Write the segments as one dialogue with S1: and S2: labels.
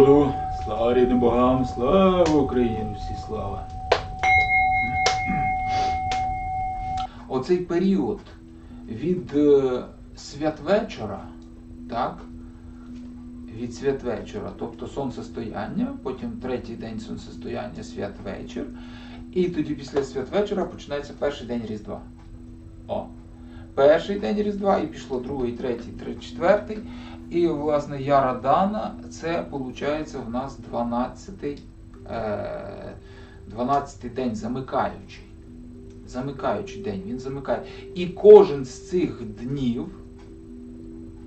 S1: народу, слава рідним богам, слава Україні, всі слава. Оцей період від е, святвечора, так? Від святвечора, тобто сонцестояння, потім третій день сонцестояння, святвечір. І тоді після святвечора починається перший день Різдва. О, перший день Різдва, і пішло другий, третій, третій, четвертий. І, власне, Ярадана це виходить в нас 12-й е, 12 день замикаючий. Замикаючий день, він замикає. І кожен з цих днів,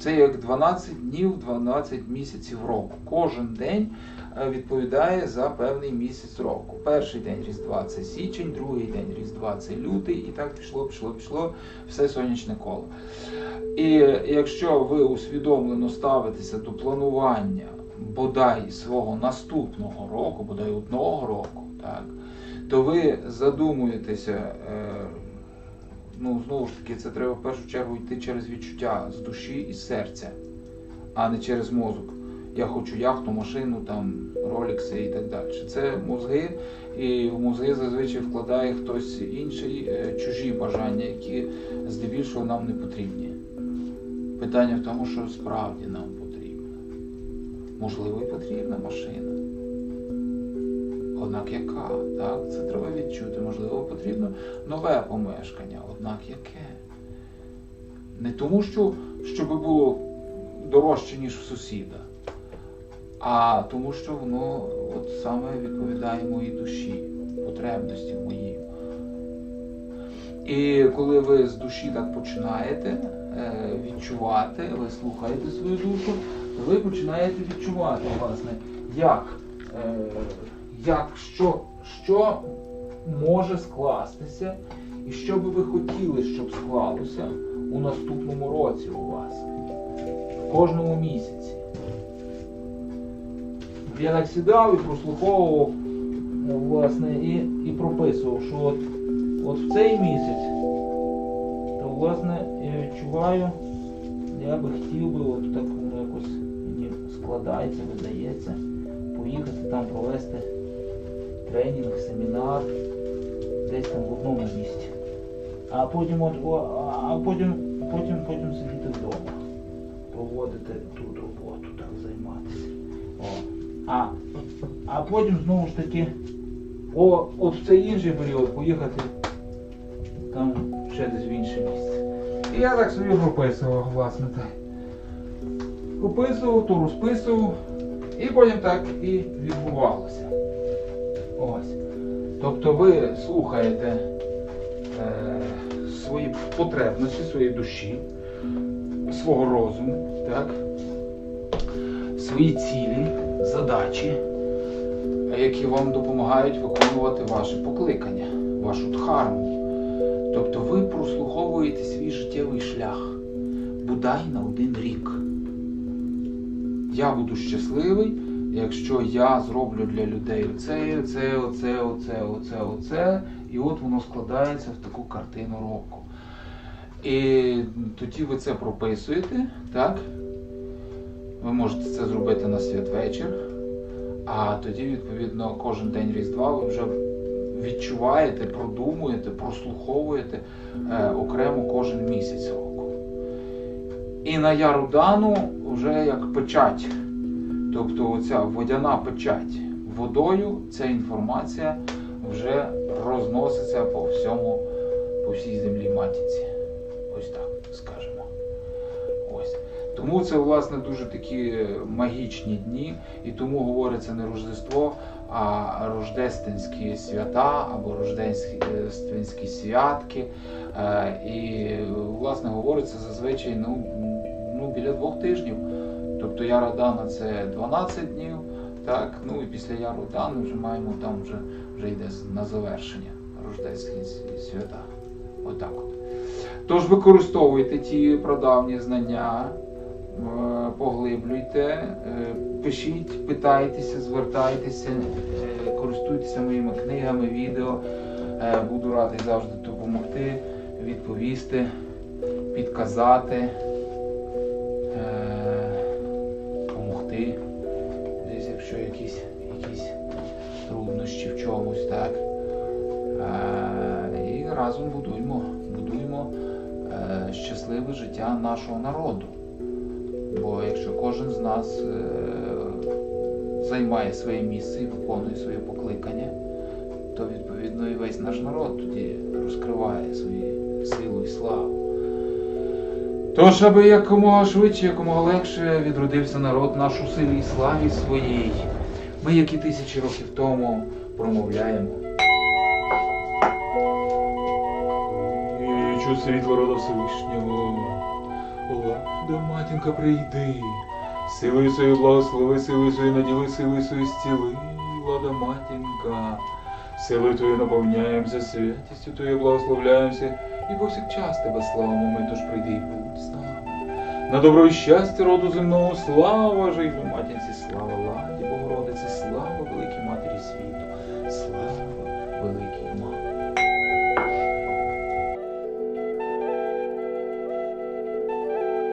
S1: це як 12 днів, 12 місяців року. Кожен день е, відповідає за певний місяць року. Перший день Різдва це січень, другий день Різдва це лютий, і так пішло, пішло, пішло все сонячне коло. І якщо ви усвідомлено ставитеся до планування бодай свого наступного року, бодай одного року, так, то ви задумуєтеся, е, ну знову ж таки, це треба в першу чергу йти через відчуття з душі і серця, а не через мозок. Я хочу яхту, машину, там, ролікси і так далі. Це мозги, і в мозги зазвичай вкладає хтось інший, е, чужі бажання, які здебільшого нам не потрібні. Питання в тому, що справді нам потрібно. Можливо, і потрібна машина. Однак яка? Так, це треба відчути. Можливо, потрібно нове помешкання. Однак яке? Не тому, що щоб було дорожче, ніж в сусіда, а тому, що воно от саме відповідає моїй душі, потребності моїм. І коли ви з душі так починаєте е, відчувати, ви слухаєте свою душу, ви починаєте відчувати, власне, як, е, як що, що може скластися, і що би ви хотіли, щоб склалося у наступному році у вас, в кожному місяці. Я так сідав і прослуховував, власне, і, і прописував, що от, от в цей місяць, то власне я відчуваю, я би хотів би, от так воно якось мені складається, видається, поїхати там провести тренінг, семінар, десь там в одному місці. А потім от, а потім, потім, потім сидіти вдома, проводити тут роботу, так займатися. О. А, а потім знову ж таки, о, от в цей інший період поїхати там ще десь в інше місце. І я так собі прописував, власне так. Прописував, то розписував, і потім так і відбувалося. Ось. Тобто ви слухаєте е, свої потребності, свої душі, свого розуму, так? свої цілі, задачі, які вам допомагають виконувати ваше покликання, вашу дхарму. Тобто ви прослуховуєте свій життєвий шлях, бодай на один рік. Я буду щасливий, якщо я зроблю для людей оце, оце, оце, оце, оце, оце, і от воно складається в таку картину року. І тоді ви це прописуєте, так? Ви можете це зробити на святвечір, а тоді, відповідно, кожен день Різдва ви вже відчуваєте, продумуєте, прослуховуєте е, окремо кожен місяць року. І на Ярудану вже як печать, тобто оця водяна печать водою, ця інформація вже розноситься по всьому, по всій землі матіці. Ось так скажемо. Ось. Тому це, власне, дуже такі магічні дні, і тому говориться не Рождество, а рождественські свята або рождественські святки. Е, І, власне, говориться зазвичай ну, ну, біля двох тижнів. Тобто Яра Дана це 12 днів, так, ну і після Яру Дани вже маємо там вже, вже йде на завершення рождественські свята. Отак от. Тож використовуйте ті прадавні знання, е, поглиблюйте, е, пишіть, питайтеся, звертайтеся, е, користуйтеся моїми книгами, відео. Буду радий завжди допомогти, відповісти, підказати, чомусь, так. Е, і разом будуємо, будуємо е, щасливе життя нашого народу. Бо якщо кожен з нас е, займає своє місце і виконує своє покликання, то відповідно і весь наш народ тоді розкриває свою силу і славу. Тож, аби якомога швидше, якомога легше відродився народ наш у силі і славі своїй, ми, як і тисячі років тому, промовляємо. Я світло рода Всевишнього. Ладо, матінка, прийди. Силою свою благослови, силою свою наділи, силою свою стіли, лада матінка. Силою Твою наповняємося, святістю Твою благословляємося, і повсякчас Тебе славимо ми, тож прийди і будь з нами. На добро і щастя роду земного слава житлу матінці, слава